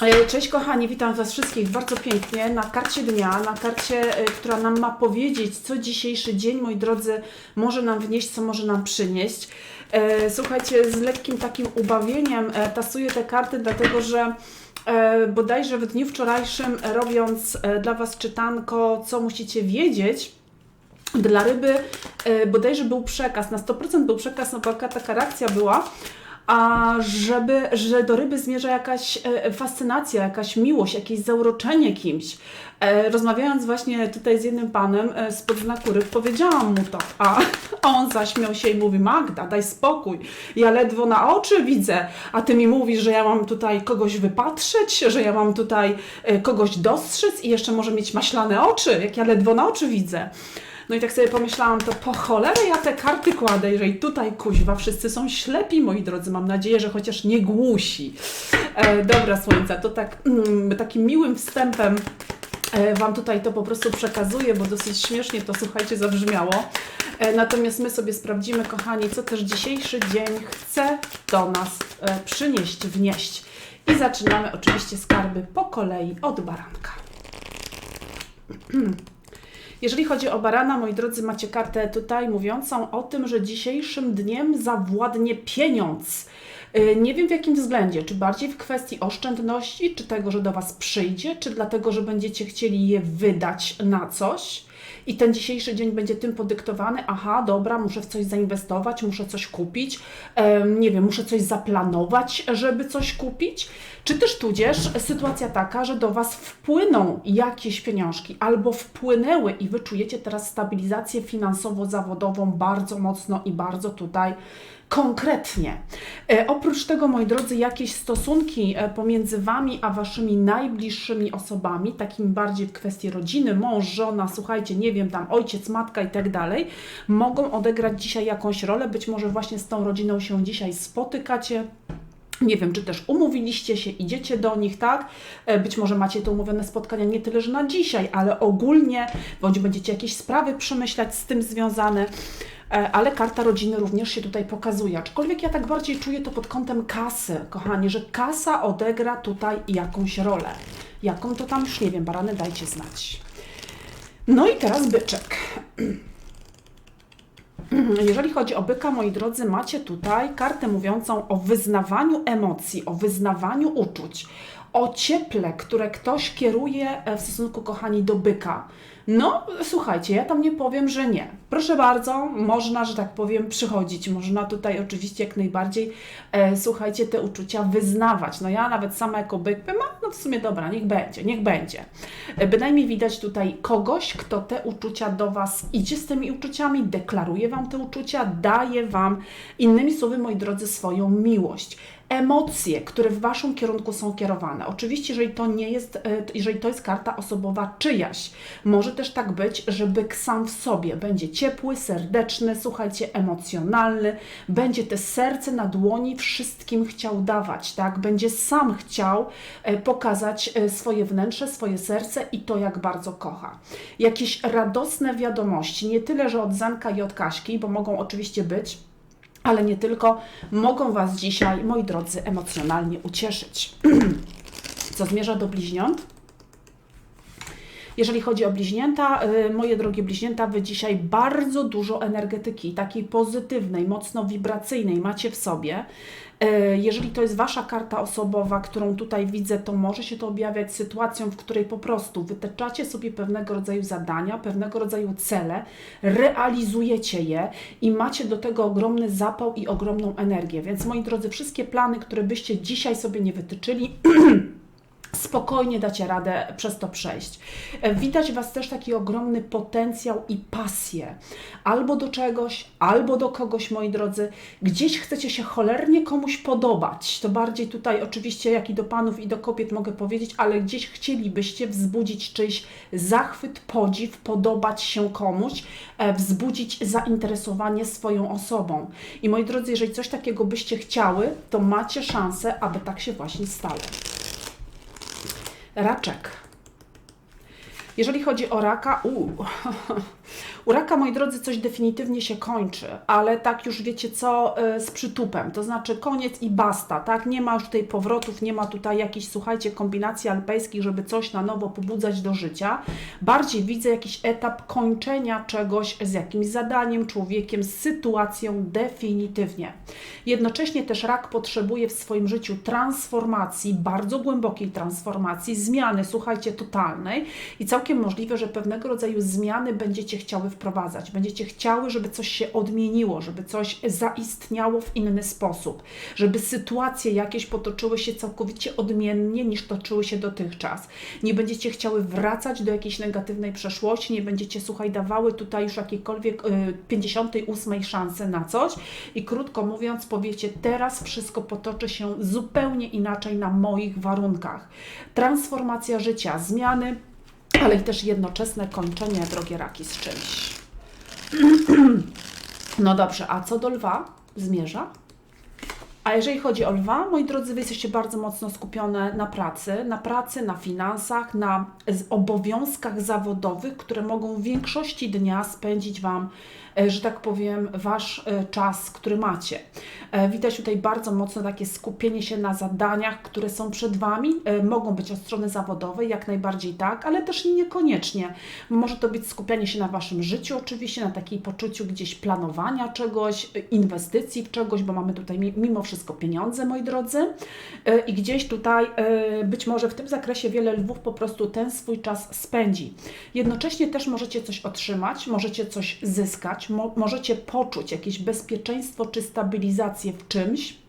E, Cześć kochani, witam Was wszystkich bardzo pięknie na karcie dnia, na karcie, e, która nam ma powiedzieć, co dzisiejszy dzień, moi drodzy, może nam wnieść, co może nam przynieść. E, Słuchajcie, z lekkim takim ubawieniem tasuję te karty, dlatego że bodajże w dniu wczorajszym, robiąc dla Was czytanko, co musicie wiedzieć, dla ryby bodajże był przekaz, na 100% był przekaz, no taka, taka reakcja była, a żeby, że do ryby zmierza jakaś e, fascynacja, jakaś miłość, jakieś zauroczenie kimś. E, Rozmawiając właśnie tutaj z jednym panem e, z podznaku ryb, powiedziałam mu to, a on zaśmiał się i mówi, Magda, daj spokój, ja ledwo na oczy widzę, a ty mi mówisz, że ja mam tutaj kogoś wypatrzeć, że ja mam tutaj e, kogoś dostrzec i jeszcze może mieć maślane oczy, jak ja ledwo na oczy widzę. No i tak sobie pomyślałam, to po cholerę ja te karty kładę, jeżeli tutaj kuźwa wszyscy są ślepi, moi drodzy. Mam nadzieję, że chociaż nie głusi. E, dobra, słońca, to tak mm, takim miłym wstępem e, Wam tutaj to po prostu przekazuję, bo dosyć śmiesznie to, słuchajcie, zabrzmiało. E, natomiast my sobie sprawdzimy, kochani, co też dzisiejszy dzień chce do nas e, przynieść, wnieść. I zaczynamy oczywiście skarby po kolei od baranka. Jeżeli chodzi o barana, moi drodzy, macie kartę tutaj mówiącą o tym, że dzisiejszym dniem zawładnie pieniądz. Yy, Nie wiem w jakim względzie, czy bardziej w kwestii oszczędności, czy tego, że do Was przyjdzie, czy dlatego, że będziecie chcieli je wydać na coś. I ten dzisiejszy dzień będzie tym podyktowany, aha, dobra, muszę w coś zainwestować, muszę coś kupić, nie wiem, muszę coś zaplanować, żeby coś kupić, czy też tudzież sytuacja taka, że do Was wpłyną jakieś pieniążki albo wpłynęły i Wy czujecie teraz stabilizację finansowo-zawodową bardzo mocno i bardzo tutaj konkretnie. E, oprócz tego, moi drodzy, jakieś stosunki e, pomiędzy Wami a Waszymi najbliższymi osobami, takimi bardziej w kwestii rodziny, mąż, żona, słuchajcie, nie wiem, tam ojciec, matka i tak dalej, mogą odegrać dzisiaj jakąś rolę. Być może właśnie z tą rodziną się dzisiaj spotykacie. Nie wiem, czy też umówiliście się, idziecie do nich, tak? E, Być może macie to umówione spotkania nie tyle, że na dzisiaj, ale ogólnie, bądź będziecie jakieś sprawy przemyślać z tym związane. E, Ale karta rodziny również się tutaj pokazuje. Aczkolwiek ja tak bardziej czuję to pod kątem kasy, kochani, że kasa odegra tutaj jakąś rolę. Jaką to tam już nie wiem, barany dajcie znać. No i teraz byczek. Jeżeli chodzi o byka, moi drodzy, macie tutaj kartę mówiącą o wyznawaniu emocji, o wyznawaniu uczuć, o cieple, które ktoś kieruje e, w stosunku, kochani, do byka. No, słuchajcie, ja tam nie powiem, że nie. Proszę bardzo, można, że tak powiem, przychodzić. Można tutaj oczywiście jak najbardziej, e, słuchajcie, te uczucia wyznawać. No ja nawet sama jako byk bym, no w sumie dobra, niech będzie, niech będzie. E, bynajmniej widać tutaj kogoś, kto te uczucia do Was idzie z tymi uczuciami, deklaruje Wam te uczucia, daje Wam, innymi słowy, moi drodzy, swoją miłość emocje, które w Waszym kierunku są kierowane. Oczywiście, jeżeli to nie jest, e, jeżeli to jest karta osobowa czyjaś, może też tak być, że byk sam w sobie będzie ciepły, serdeczny, słuchajcie, emocjonalny, będzie te serce na dłoni wszystkim chciał dawać, tak? Będzie sam chciał e, pokazać e, swoje wnętrze, swoje serce i to, jak bardzo kocha. Jakieś radosne wiadomości, nie tyle, że od Zanka i od Kaśki, bo mogą oczywiście być, ale nie tylko, mogą Was dzisiaj, moi drodzy, emocjonalnie ucieszyć. Co zmierza do bliźniąt? Jeżeli chodzi o bliźnięta, y, moje drogie bliźnięta, Wy dzisiaj bardzo dużo energetyki, takiej pozytywnej, mocno wibracyjnej macie w sobie. Y, Jeżeli to jest Wasza karta osobowa, którą tutaj widzę, to może się to objawiać sytuacją, w której po prostu wytyczacie sobie pewnego rodzaju zadania, pewnego rodzaju cele, realizujecie je i macie do tego ogromny zapał i ogromną energię. Więc moi drodzy, wszystkie plany, które byście dzisiaj sobie nie wytyczyli, spokojnie dacie radę przez to przejść. E, Widać Was też taki ogromny potencjał i pasję. Albo do czegoś, albo do kogoś, moi drodzy. Gdzieś chcecie się cholernie komuś podobać. To bardziej tutaj oczywiście jak i do panów i do kobiet mogę powiedzieć, ale gdzieś chcielibyście wzbudzić czyjś zachwyt, podziw, podobać się komuś, e, wzbudzić zainteresowanie swoją osobą. I moi drodzy, jeżeli coś takiego byście chciały, to macie szansę, aby tak się właśnie stało. Raczek. Jeżeli chodzi o raka, uu, U raka, moi drodzy, coś definitywnie się kończy, ale tak już wiecie co, e, z przytupem, to znaczy koniec i basta, tak? Nie ma już tutaj powrotów, nie ma tutaj jakichś, słuchajcie, kombinacji alpejskich, żeby coś na nowo pobudzać do życia. Bardziej widzę jakiś etap kończenia czegoś z jakimś zadaniem, człowiekiem, z sytuacją definitywnie. Jednocześnie też rak potrzebuje w swoim życiu transformacji, bardzo głębokiej transformacji, zmiany, słuchajcie, totalnej i całkiem możliwe, że pewnego rodzaju zmiany będziecie chciały wprowadzać. Będziecie chciały, żeby coś się odmieniło, żeby coś zaistniało w inny sposób, żeby sytuacje jakieś potoczyły się całkowicie odmiennie niż toczyły się dotychczas. Nie będziecie chciały wracać do jakiejś negatywnej przeszłości, nie będziecie, słuchaj, dawały tutaj już jakiejkolwiek y, 58 szansy na coś i krótko mówiąc, powiecie, teraz wszystko potoczy się zupełnie inaczej na moich warunkach. Transformacja życia, zmiany, ale i też jednoczesne kończenie, drogie raki, z czymś. No dobrze, a co do lwa? Zmierza? A jeżeli chodzi o lwa, moi drodzy, wy jesteście bardzo mocno skupione na pracy, na pracy, na finansach, na obowiązkach zawodowych, które mogą w większości dnia spędzić Wam, że tak powiem, Wasz e, czas, który macie. E, Widać tutaj bardzo mocno takie skupienie się na zadaniach, które są przed Wami. E, Mogą być od strony zawodowej, jak najbardziej tak, ale też niekoniecznie. Może to być skupianie się na Waszym życiu, oczywiście, na takiej poczuciu gdzieś planowania czegoś, e, inwestycji w czegoś, bo mamy tutaj mi- mimo wszystko pieniądze, moi drodzy. E, I gdzieś tutaj e, być może w tym zakresie wiele lwów po prostu ten swój czas spędzi. Jednocześnie też możecie coś otrzymać, możecie coś zyskać, możecie poczuć jakieś bezpieczeństwo czy stabilizację w czymś,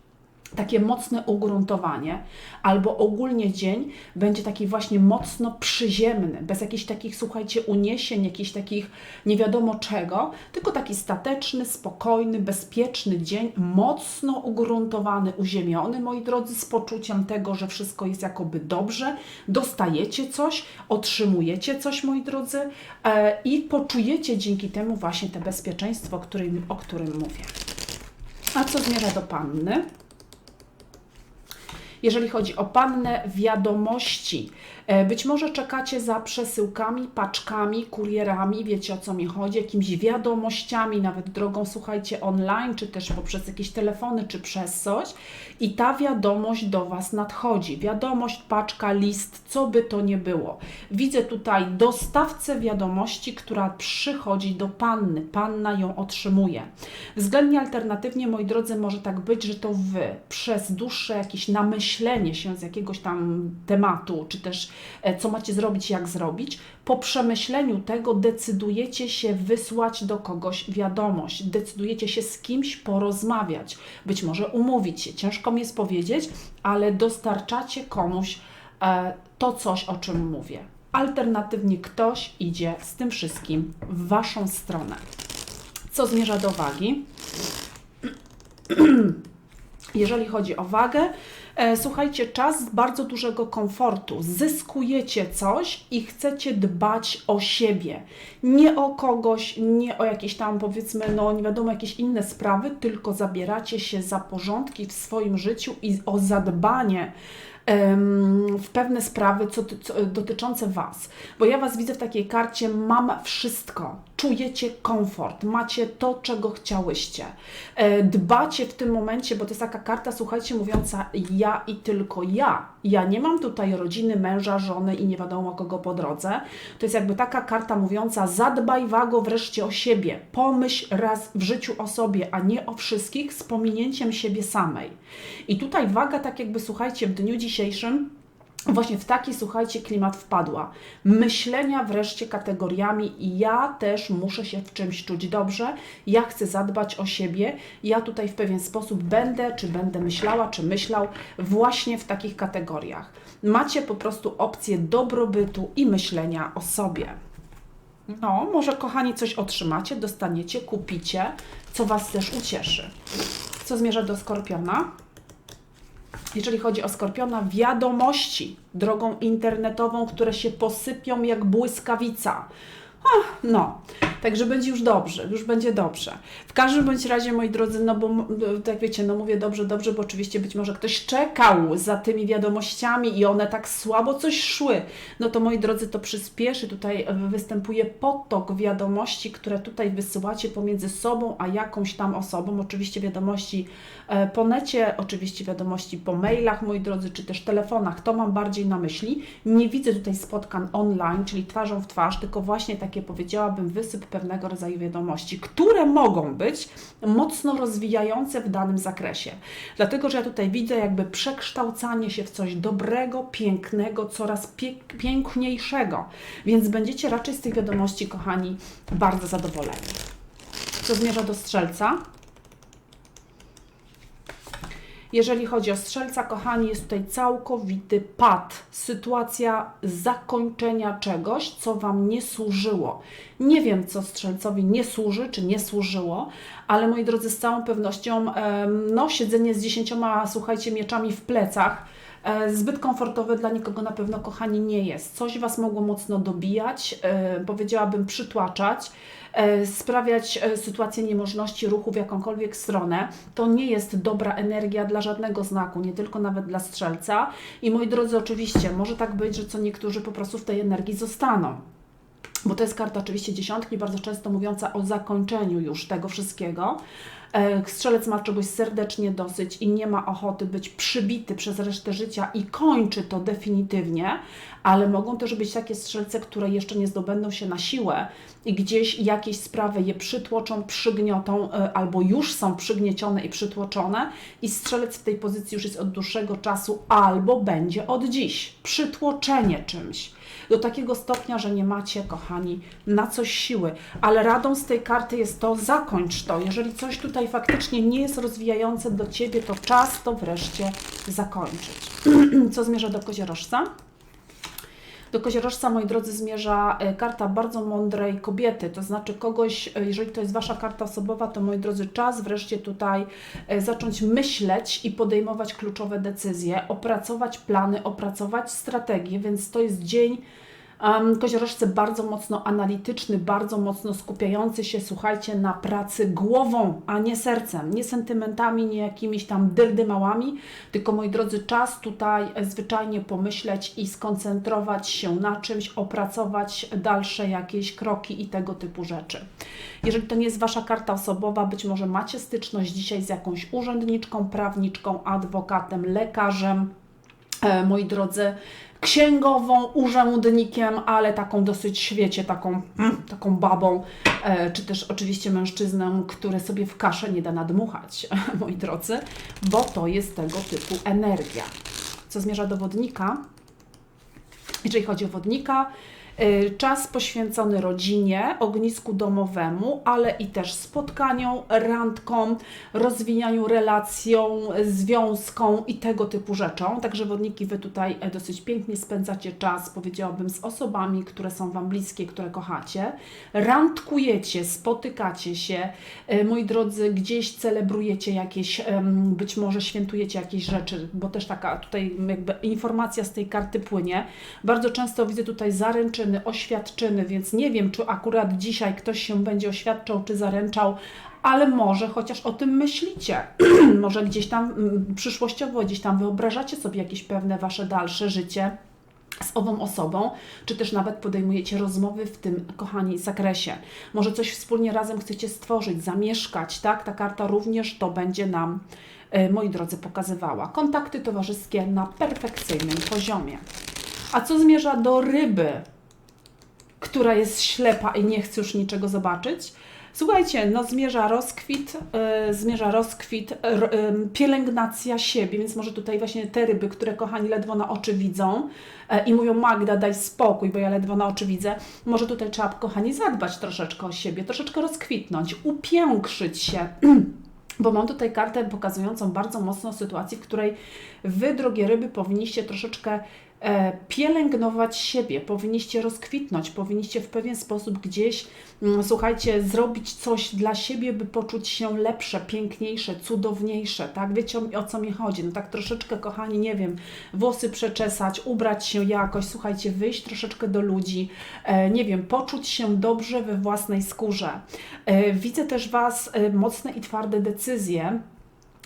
takie mocne ugruntowanie, albo ogólnie dzień będzie taki właśnie mocno przyziemny, bez jakichś takich, słuchajcie, uniesień, jakichś takich nie wiadomo czego, tylko taki stateczny, spokojny, bezpieczny dzień, mocno ugruntowany, uziemiony, moi drodzy, z poczuciem tego, że wszystko jest jakoby dobrze, dostajecie coś, otrzymujecie coś, moi drodzy, e, i poczujecie dzięki temu właśnie te bezpieczeństwo, o którym, o którym mówię. A co zmierza do panny? Jeżeli chodzi o pannę, wiadomości. E, Być może czekacie za przesyłkami, paczkami, kurierami, wiecie o co mi chodzi, jakimiś wiadomościami, nawet drogą, słuchajcie, online, czy też poprzez jakieś telefony, czy przez coś. I ta wiadomość do Was nadchodzi. Wiadomość, paczka, list, co by to nie było. Widzę tutaj dostawcę wiadomości, która przychodzi do panny. Panna ją otrzymuje. Względnie alternatywnie, moi drodzy, może tak być, że to Wy przez dłuższe jakieś namyślenie się z jakiegoś tam tematu, czy też e, co macie zrobić, jak zrobić, po przemyśleniu tego decydujecie się wysłać do kogoś wiadomość, decydujecie się z kimś porozmawiać, być może umówić się, ciężko mi jest powiedzieć, ale dostarczacie komuś e, to coś, o czym mówię. Alternatywnie ktoś idzie z tym wszystkim w Waszą stronę. Co zmierza do wagi? Jeżeli chodzi o wagę, e, słuchajcie, czas bardzo dużego komfortu. Zyskujecie coś i chcecie dbać o siebie. Nie o kogoś, nie o jakieś tam powiedzmy, no nie wiadomo, jakieś inne sprawy, tylko zabieracie się za porządki w swoim życiu i o zadbanie w pewne sprawy co, co, dotyczące Was. Bo ja Was widzę w takiej karcie, mam wszystko. Czujecie komfort, macie to, czego chciałyście. E, dbacie w tym momencie, bo to jest taka karta, słuchajcie, mówiąca ja i tylko ja. Ja nie mam tutaj rodziny, męża, żony i nie wiadomo kogo po drodze. To jest jakby taka karta mówiąca zadbaj wago wreszcie o siebie. Pomyśl raz w życiu o sobie, a nie o wszystkich z pominięciem siebie samej. I tutaj waga tak jakby, słuchajcie, w dniu dzisiejszym właśnie w taki, słuchajcie, klimat wpadła. Myślenia wreszcie kategoriami ja też muszę się w czymś czuć dobrze, ja chcę zadbać o siebie, ja tutaj w pewien sposób będę, czy będę myślała, czy myślał właśnie w takich kategoriach. Macie po prostu opcję dobrobytu i myślenia o sobie. No, może kochani coś otrzymacie, dostaniecie, kupicie, co Was też ucieszy. Co zmierza do Skorpiona? Jeżeli chodzi o Skorpiona, wiadomości drogą internetową, które się posypią jak błyskawica. No, także będzie już dobrze, już będzie dobrze. W każdym bądź razie, moi drodzy, no bo m- tak wiecie, no mówię dobrze, dobrze, bo oczywiście być może ktoś czekał za tymi wiadomościami i one tak słabo coś szły. No to moi drodzy, to przyspieszy. Tutaj e, występuje potok wiadomości, które tutaj wysyłacie pomiędzy sobą a jakąś tam osobą. Oczywiście wiadomości e, po necie, oczywiście wiadomości po mailach, moi drodzy, czy też telefonach. To mam bardziej na myśli. Nie widzę tutaj spotkań online, czyli twarzą w twarz, tylko właśnie takie powiedziałabym wysyp pewnego rodzaju wiadomości, które mogą być mocno rozwijające w danym zakresie. Dlatego, że ja tutaj widzę jakby przekształcanie się w coś dobrego, pięknego, coraz piękniejszego. Więc będziecie raczej z tych wiadomości, kochani, bardzo zadowoleni. Co zmierza do strzelca? Jeżeli chodzi o strzelca, kochani, jest tutaj całkowity pad, sytuacja zakończenia czegoś, co Wam nie służyło. Nie wiem, co strzelcowi nie służy, czy nie służyło, ale moi drodzy, z całą pewnością, no, siedzenie z dziesięcioma, słuchajcie, mieczami w plecach, zbyt komfortowe dla nikogo na pewno, kochani, nie jest. Coś Was mogło mocno dobijać, e, powiedziałabym przytłaczać, e, sprawiać e, sytuację niemożności ruchu w jakąkolwiek stronę. To nie jest dobra energia dla żadnego znaku, nie tylko nawet dla strzelca. I moi drodzy, oczywiście, może tak być, że co niektórzy po prostu w tej energii zostaną bo to jest karta oczywiście dziesiątki, bardzo często mówiąca o zakończeniu już tego wszystkiego. E, Strzelec ma czegoś serdecznie dosyć i nie ma ochoty być przybity przez resztę życia i kończy to definitywnie, ale mogą też być takie strzelce, które jeszcze nie zdobędą się na siłę i gdzieś jakieś sprawy je przytłoczą, przygniotą e, albo już są przygniecione i przytłoczone i strzelec w tej pozycji już jest od dłuższego czasu albo będzie od dziś. Przytłoczenie czymś do takiego stopnia, że nie macie, kochani, na coś siły. Ale radą z tej karty jest to, zakończ to. Jeżeli coś tutaj faktycznie nie jest rozwijające do Ciebie, to czas to wreszcie zakończyć. Co zmierza do koziorożca? Do koziorożca, moi drodzy, zmierza e, karta bardzo mądrej kobiety, to znaczy kogoś, e, jeżeli to jest Wasza karta osobowa, to moi drodzy, czas wreszcie tutaj e, zacząć myśleć i podejmować kluczowe decyzje, opracować plany, opracować strategie, więc to jest dzień koziorożce bardzo mocno analityczny, bardzo mocno skupiający się, słuchajcie, na pracy głową, a nie sercem, nie sentymentami, nie jakimiś tam dyrdymałami, tylko moi drodzy, czas tutaj e, zwyczajnie pomyśleć i skoncentrować się na czymś, opracować dalsze jakieś kroki i tego typu rzeczy. Jeżeli to nie jest Wasza karta osobowa, być może macie styczność dzisiaj z jakąś urzędniczką, prawniczką, adwokatem, lekarzem, e, moi drodzy, księgową, urzędnikiem, ale taką dosyć świecie, taką, mm, taką babą, e, czy też oczywiście mężczyzną, który sobie w kaszę nie da nadmuchać, moi drodzy, bo to jest tego typu energia. Co zmierza do wodnika? Jeżeli chodzi o wodnika, czas poświęcony rodzinie, ognisku domowemu, ale i też spotkaniom, randkom, rozwijaniu relacją, związkom i tego typu rzeczom. Także wodniki, Wy tutaj e, dosyć pięknie spędzacie czas, powiedziałabym, z osobami, które są Wam bliskie, które kochacie. Randkujecie, spotykacie się, e, moi drodzy, gdzieś celebrujecie jakieś, być może świętujecie jakieś rzeczy, bo też taka tutaj jakby informacja z tej karty płynie. Bardzo często widzę tutaj zaręczyny, oświadczyny, więc nie wiem, czy akurat dzisiaj ktoś się będzie oświadczał czy zaręczał, ale może chociaż o tym myślicie. może gdzieś tam mm, przyszłościowo, gdzieś tam wyobrażacie sobie jakieś pewne wasze dalsze życie z ową osobą, czy też nawet podejmujecie rozmowy w tym, kochani, zakresie. Może coś wspólnie razem chcecie stworzyć, zamieszkać, tak? Ta karta również to będzie nam, e, moi drodzy, pokazywała. Kontakty towarzyskie na perfekcyjnym poziomie. A co zmierza do ryby, która jest ślepa i nie chce już niczego zobaczyć? Słuchajcie, no zmierza rozkwit, yy, zmierza rozkwit, ym, pielęgnacja siebie, więc może tutaj właśnie te ryby, które kochani ledwo na oczy widzą e, i mówią Magda daj spokój, bo ja ledwo na oczy widzę, może tutaj trzeba kochani zadbać troszeczkę o siebie, troszeczkę rozkwitnąć, upiększyć się. Bo mam tutaj kartę pokazującą bardzo mocno sytuację, w której Wy, drogie ryby, powinniście troszeczkę pielęgnować siebie, powinniście rozkwitnąć, powinniście w pewien sposób gdzieś, mm, słuchajcie, zrobić coś dla siebie, by poczuć się lepsze, piękniejsze, cudowniejsze, tak? Wiecie o, o co mi chodzi? No tak troszeczkę, kochani, nie wiem, włosy przeczesać, ubrać się jakoś, słuchajcie, wyjść troszeczkę do ludzi, e, nie wiem, poczuć się dobrze we własnej skórze. E, widzę też Was e, mocne i twarde decyzje,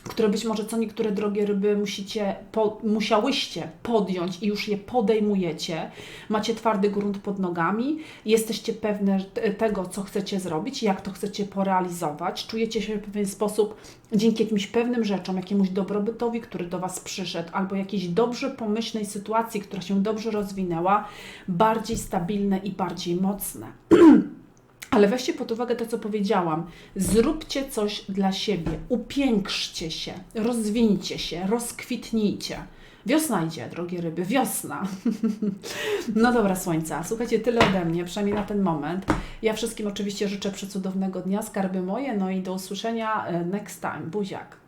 które być może co niektóre drogie ryby musicie, po, musiałyście podjąć i już je podejmujecie. Macie twardy grunt pod nogami, jesteście pewne te- tego, co chcecie zrobić, jak to chcecie porealizować. Czujecie się w pewien sposób dzięki jakimś pewnym rzeczom, jakiemuś dobrobytowi, który do Was przyszedł, albo jakiejś dobrze pomyślnej sytuacji, która się dobrze rozwinęła, bardziej stabilne i bardziej mocne. Ale weźcie pod uwagę to, co powiedziałam. Zróbcie coś dla siebie, upiększcie się, rozwińcie się, rozkwitnijcie. Wiosna idzie, drogie ryby, wiosna. No dobra, słońca. Słuchajcie, tyle ode mnie, przynajmniej na ten moment. Ja wszystkim oczywiście życzę przecudownego dnia, skarby moje, no i do usłyszenia e, next time. Buziak.